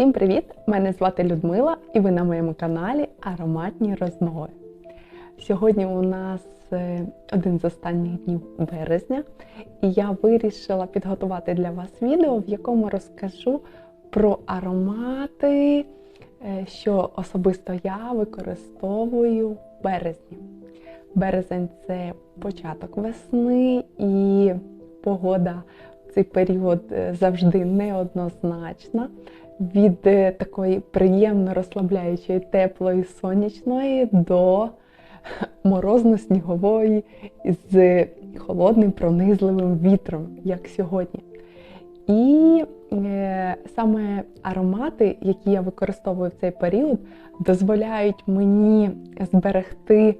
Всім привіт! Мене звати Людмила і ви на моєму каналі Ароматні розмови. Сьогодні у нас е, один з останніх днів березня, і я вирішила підготувати для вас відео, в якому розкажу про аромати, е, що особисто я використовую в березні. Березень це початок весни і погода в цей період е, завжди неоднозначна. Від е, такої приємно розслабляючої, теплої, сонячної до морозно-снігової з холодним пронизливим вітром, як сьогодні. І е, саме аромати, які я використовую в цей період, дозволяють мені зберегти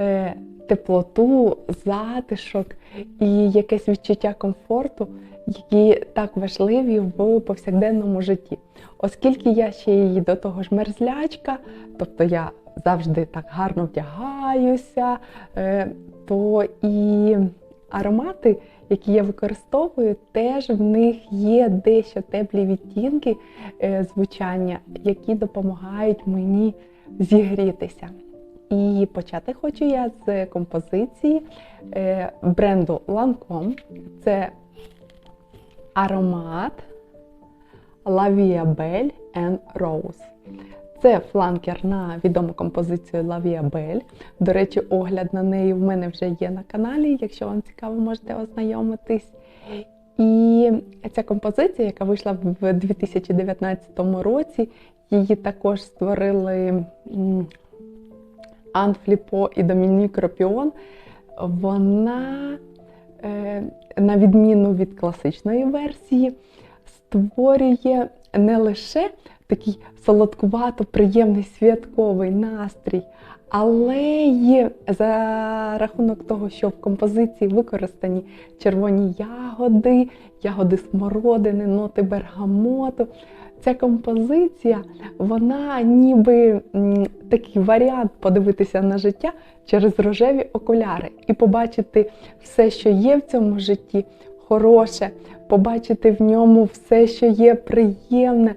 е, теплоту, затишок і якесь відчуття комфорту, які так важливі в повсякденному житті. Оскільки я ще її до того ж мерзлячка, тобто я завжди так гарно вдягаюся, е, то і аромати, які я використовую, теж в них є дещо теплі відтінки е, звучання, які допомагають мені зігрітися. І почати хочу я з композиції е, бренду Lancome. Це аромат La and Rose. Це фланкер на відому композицію La Vie Belle. До речі, огляд на неї в мене вже є на каналі. Якщо вам цікаво, можете ознайомитись. І ця композиція, яка вийшла в 2019 році, її також створили Ан Фліпо і Домінік Ропіон. Вона, е, на відміну від класичної версії, створює не лише такий солодкувато приємний святковий настрій, але й за рахунок того, що в композиції використані червоні ягоди, ягоди смородини, ноти бергамоту. Ця композиція, вона ніби такий варіант подивитися на життя через рожеві окуляри і побачити все, що є в цьому житті, хороше, побачити в ньому все, що є приємне,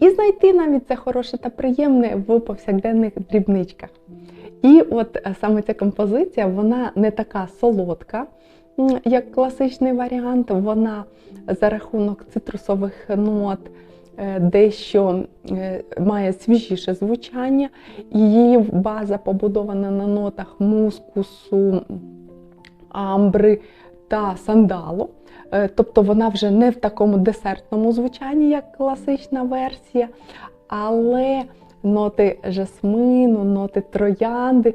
і знайти навіть це хороше та приємне в повсякденних дрібничках. І от е, саме ця композиція, вона не така солодка, як класичний варіант, вона за рахунок цитрусових нот. Е, дещо е, має свіжіше звучання, її база побудована на нотах мускусу, амбри та сандалу. Е, тобто вона вже не в такому десертному звучанні, як класична версія, але ноти жасмину, ноти троянди.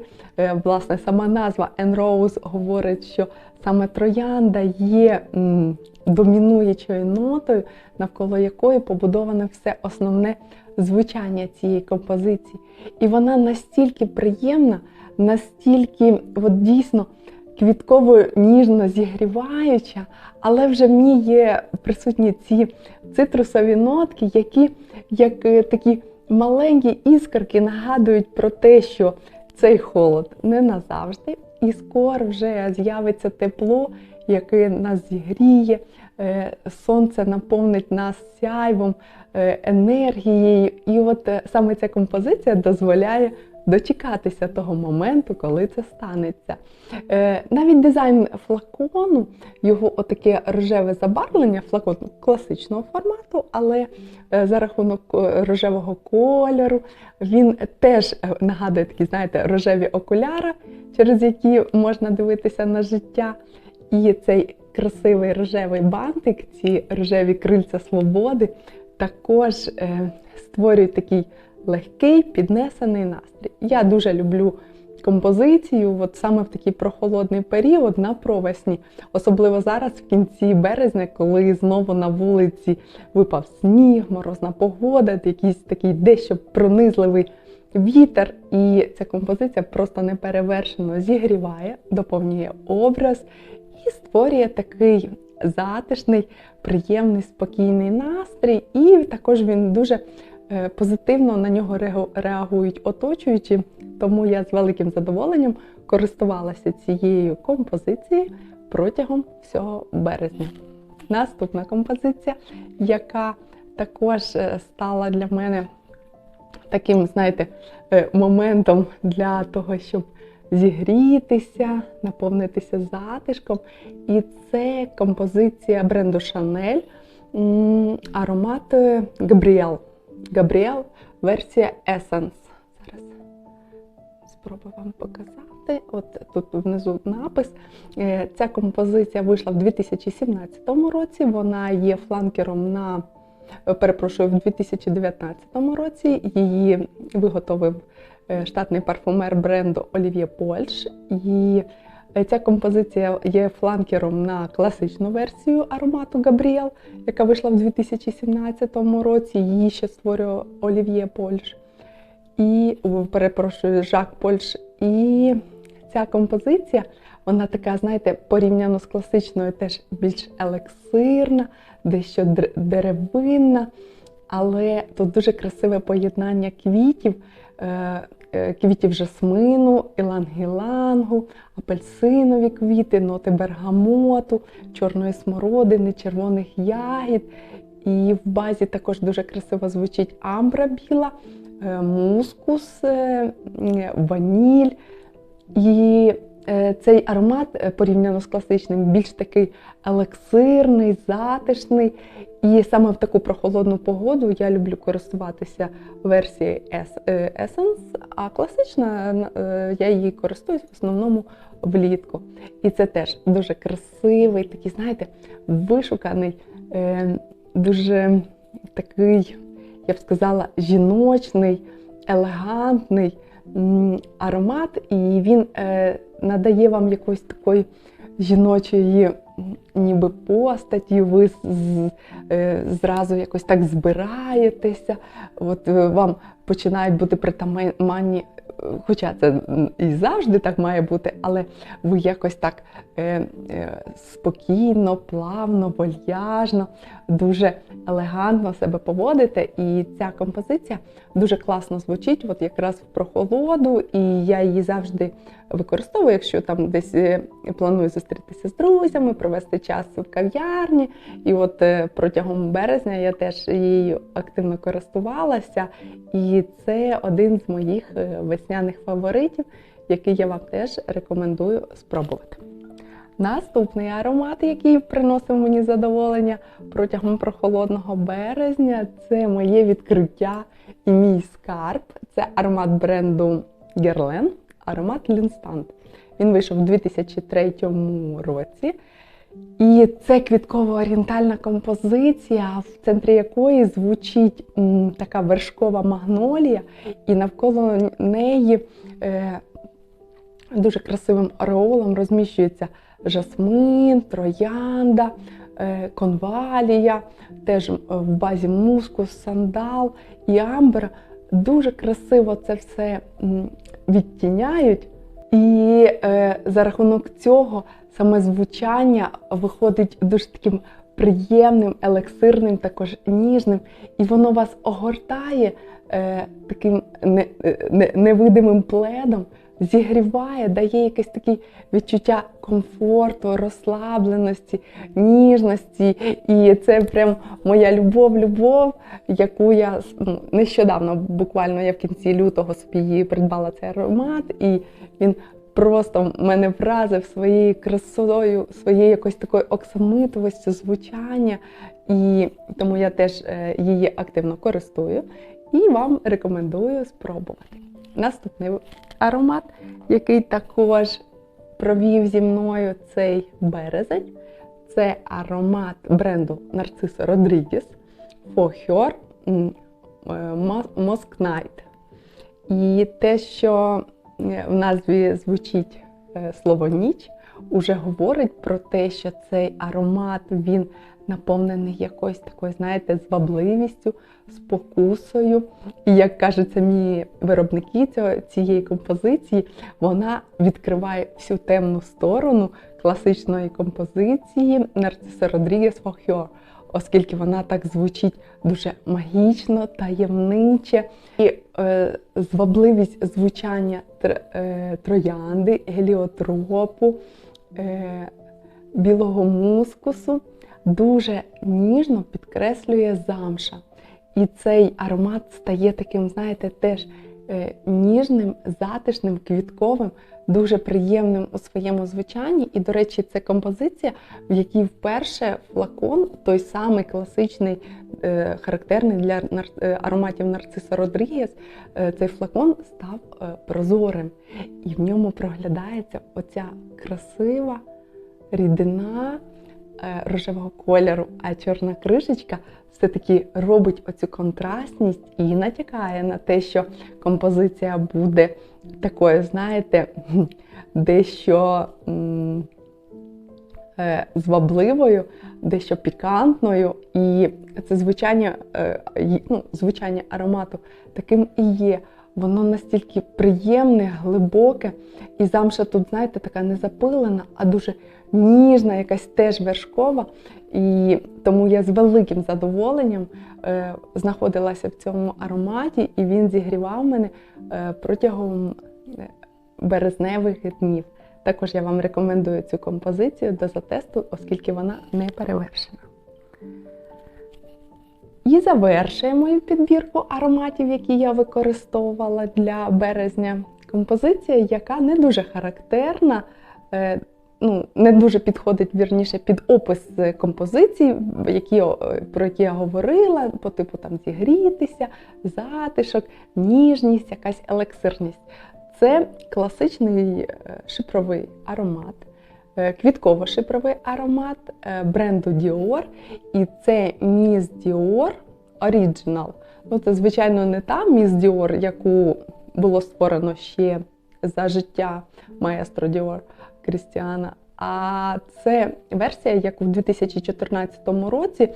Власне, сама назва Enrose говорить, що саме троянда є домінуючою нотою, навколо якої побудоване все основне звучання цієї композиції. І вона настільки приємна, настільки от дійсно квітково ніжно зігріваюча, але вже в ній є присутні ці цитрусові нотки, які як е, такі маленькі іскорки нагадують про те, що цей холод не назавжди, і скоро вже з'явиться тепло, яке нас зігріє, е, сонце наповнить нас сяйвом, е, енергією. І от е, саме ця композиція дозволяє дочекатися того моменту, коли це станеться. Навіть дизайн флакону, його отаке рожеве забарвлення, флакон класичного формату, але за рахунок рожевого кольору, він теж нагадує такі, знаєте, рожеві окуляри, через які можна дивитися на життя. І цей красивий рожевий бантик, ці рожеві крильця свободи, також е, створюють такий легкий піднесений настрій. Я дуже люблю композицію, от саме в такий прохолодний період на провесні, особливо зараз, в кінці березня, коли знову на вулиці випав сніг, морозна погода, якийсь такий дещо пронизливий вітер. І ця композиція просто неперевершено зігріває, доповнює образ і створює такий затишний, приємний, спокійний настрій, і також він дуже позитивно на нього реагують оточуючі. Тому я з великим задоволенням користувалася цією композицією протягом всього березня. Наступна композиція, яка також е, стала для мене таким, знаєте, е, моментом для того, щоб зігрітися, наповнитися затишком. І це композиція бренду м, аромат е, Gabrielle версія Essence. Зараз спробую вам показати. От тут внизу напис. Е, Ця композиція вийшла в 2017 році. Вона є фланкером на е, перепрошую, в 2019 році. Її виготовив е, штатний парфумер бренду Олів'є Польш. І ця композиція є фланкером на класичну версію аромату Габріел, яка вийшла в 2017 році. Її ще створює Олів'є Польш. І перепрошую, Жак Польш. І ця композиція, вона така, знаєте, порівняно з класичною, теж більш елексирна, дещо деревинна, але тут дуже красиве поєднання квітів, е, е, квітів жасмину, ілангілангу, апельсинові квіти, ноти бергамоту, чорної смородини, червоних ягід. І в базі також дуже красиво звучить амбра біла, е, мускус, е, е, ваніль. І е, цей аромат е, порівняно з класичним більш такий елексирний, затишний. І саме в таку прохолодну погоду я люблю користуватися версією е, Essence, а класична е, я її користуюсь в основному влітку. І це теж дуже красивий, такий, знаєте, вишуканий, е, дуже такий, я б сказала, жіночний, елегантний аромат, і він е, надає вам якоїсь такої жіночої ніби постаті, ви е, зразу якось так збираєтеся, от е, вам починають бути притаманні, хоча це і завжди так має бути, але ви якось так е, е, спокійно, плавно, вальяжно, дуже елегантно себе поводите. І ця композиція дуже класно звучить, от якраз в прохолоду, і я її завжди використовую, якщо там десь е, планую зустрітися з друзями, провести час в кав'ярні. І от е, протягом березня я теж її активно користувалася. І це один з моїх е, весняних фаворитів, який я вам теж рекомендую спробувати. Наступний аромат, який приносив мені задоволення протягом прохолодного березня, це моє відкриття і мій скарб. Це аромат бренду Guerlain, аромат L'instant. Він вийшов у 2003 році. І це квітково-орієнтальна композиція, в центрі якої звучить м, така вершкова магнолія, і навколо неї е, дуже красивим ореолом розміщується жасмин, троянда, е, конвалія, теж е, в базі мускус, сандал і амбра. Дуже красиво це все м, відтіняють. І е, за рахунок цього саме звучання виходить дуже таким приємним, елексирним, також ніжним, і воно вас огортає е, таким не, не, невидимим пледом, зігріває, дає якесь таке відчуття комфорту, розслабленості, ніжності. І це прям моя любов-любов, яку я нещодавно, буквально я в кінці лютого собі її придбала цей аромат, і він просто мене вразив своєю красою, своєю якось такою оксамитовістю звучання. І тому я теж е, її активно користую і вам рекомендую спробувати. Наступний аромат, який також провів зі мною цей березень, це аромат бренду Нарцисо Родрігес Фохер Моsk Night. І те, що е, в назві звучить е, слово ніч, уже говорить про те, що цей аромат він наповнений якоюсь такою, знаєте, звабливістю, спокусою. І як кажуть самі виробники цієї композиції, вона відкриває всю темну сторону класичної композиції Нарциса Родрігес Фохьор, оскільки вона так звучить дуже магічно, таємниче. І е, звабливість звучання тр, е, троянди, геліотропу, е, білого мускусу дуже ніжно підкреслює замша. І цей аромат стає таким, знаєте, теж ніжним, затишним, квітковим, дуже приємним у своєму звучанні. І, до речі, це композиція, в якій вперше флакон, той самий класичний, е, характерний для е, ароматів Нарциса Родрігес, е, цей флакон став е, прозорим. І в ньому проглядається оця красива рідина е, рожевого кольору, а чорна кришечка все-таки робить оцю контрастність і натякає на те, що композиція буде такою, знаєте, дещо е, звабливою, дещо пікантною. І це звучання, е, ну, звучання аромату таким і є. Воно настільки приємне, глибоке, і замша тут, знаєте, така не запилена, а дуже ніжна, якась теж вершкова. І тому я з великим задоволенням е, знаходилася в цьому ароматі, і він зігрівав мене е, протягом е, березневих днів. Також я вам рекомендую цю композицію до затесту, оскільки вона не перевершена. І завершує мою підбірку ароматів, які я використовувала для березня. Композиція, яка не дуже характерна, е, ну, не дуже підходить вірніше під опис композицій, які, про які я говорила, по типу там зігрітися, затишок, ніжність, якась елексирність. Це класичний е, шипровий аромат, е, квітково-шипровий аромат е, бренду Dior. І це Miss Dior Original. Ну, це, звичайно, не та Miss Dior, яку було створено ще за життя маестро Dior Крістіана. А це версія, яку в 2014 році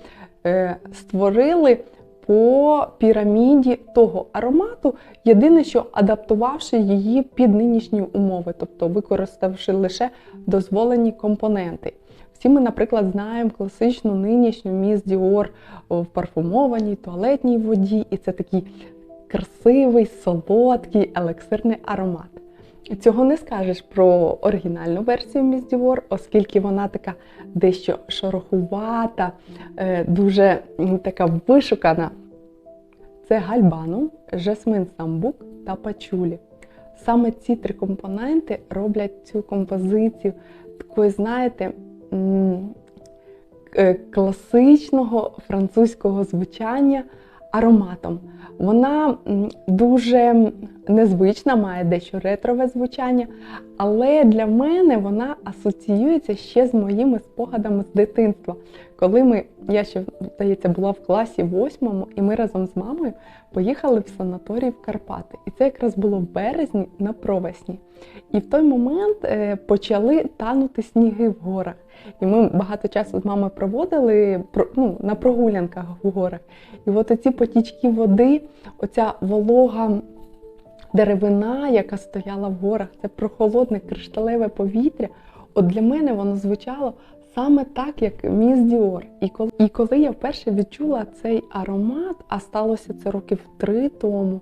е, створили по піраміді того аромату, єдине, що адаптувавши її під нинішні умови, тобто використавши лише дозволені компоненти. Всі ми, наприклад, знаємо класичну нинішню міс Діор в парфумованій туалетній воді, і це такий красивий, солодкий, елексирний аромат. Цього не скажеш про оригінальну версію Miss Dior, оскільки вона така дещо шорохувата, е, дуже така вишукана. Це гальбану, жасмин самбук та пачулі. Саме ці три компоненти роблять цю композицію такою, знаєте, е, класичного французького звучання ароматом. Вона дуже незвична, має дещо ретрове звучання, але для мене вона асоціюється ще з моїми спогадами з дитинства. Коли ми, я ще здається, була в класі восьмому, і ми разом з мамою поїхали в санаторій в Карпати. І це якраз було в березні на провесні. І в той момент е, почали танути сніги в горах. І ми багато часу з мамою проводили про- ну, на прогулянках в горах. І от оці потічки води, оця волога деревина, яка стояла в горах, це прохолодне кришталеве повітря. От для мене воно звучало саме так, як міс Діор. І коли, і коли я вперше відчула цей аромат, а сталося це років три тому,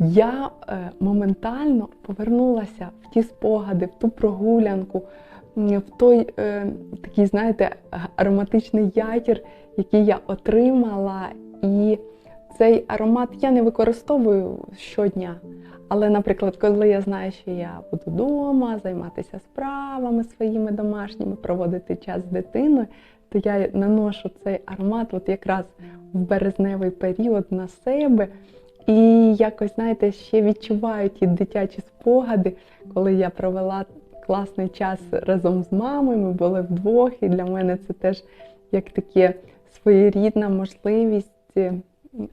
я е, моментально повернулася в ті спогади, в ту прогулянку, в той е, такий, знаєте, ароматичний ятір, який я отримала. І цей аромат я не використовую щодня. Але, наприклад, коли я знаю, що я буду вдома, займатися справами своїми домашніми, проводити час з дитиною, то я наношу цей аромат от якраз в березневий період на себе. І якось, знаєте, ще відчуваю ті дитячі спогади, коли я провела класний час разом з мамою, ми були вдвох, і для мене це теж як таке своєрідна можливість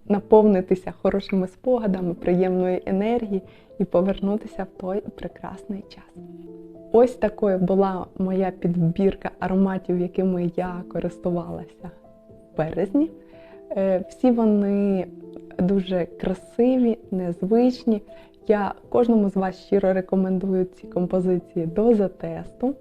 наповнитися хорошими спогадами, приємної енергії і повернутися в той прекрасний час. Ось такою була моя підбірка ароматів, якими я користувалася в березні. Е, Всі вони дуже красиві, незвичні. Я кожному з вас щиро рекомендую ці композиції до затесту.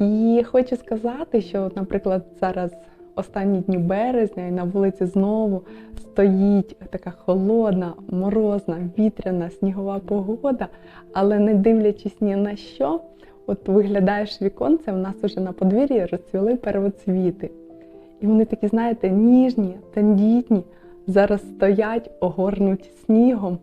І хочу сказати, що, наприклад, зараз останні дні березня і на вулиці знову стоїть така холодна, морозна, вітряна, снігова погода, але не дивлячись ні на що, от виглядаєш віконце, в нас уже на подвір'ї розцвіли первоцвіти. І вони такі, знаєте, ніжні, тендітні, зараз стоять, огорнуті снігом.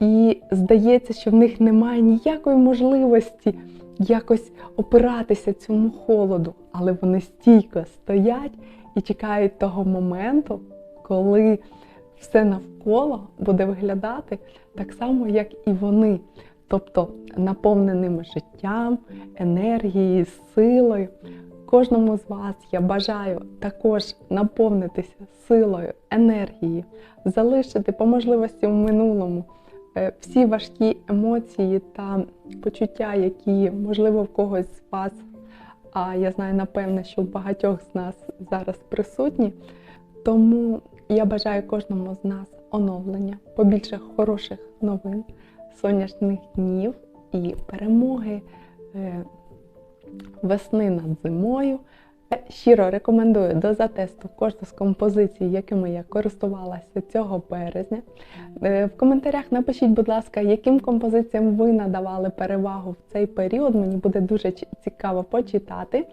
І здається, що в них немає ніякої можливості якось опиратися цьому холоду, але вони стійко стоять і чекають того моменту, коли все навколо буде виглядати так само, як і вони, тобто наповненим життям, енергією, силою. Кожному з вас я бажаю також наповнитися силою, енергією, залишити по можливості в минулому всі важкі емоції та почуття, які, можливо, в когось з вас, а я знаю, напевне, що в багатьох з нас зараз присутні. Тому я бажаю кожному з нас оновлення, побільше хороших новин, сонячних днів і перемоги е, весни над зимою. Щиро рекомендую до затесту кожну з композицій, якими я користувалася цього березня. Е, В коментарях напишіть, будь ласка, яким композиціям ви надавали перевагу в цей період. Мені буде дуже цікаво почитати.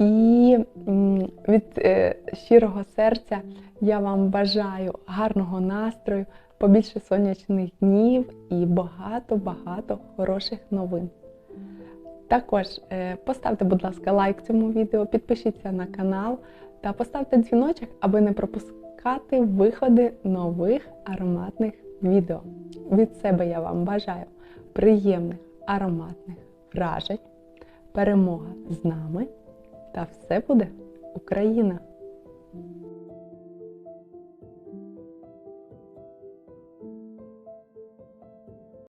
І від е, щирого серця я вам бажаю гарного настрою, побільше сонячних днів і багато-багато хороших новин. Також е, поставте, будь ласка, лайк цьому відео, підпишіться на канал та поставте дзвіночок, аби не пропускати виходи нових ароматних відео. Від себе я вам бажаю приємних ароматних вражень, перемога з нами та все буде Україна!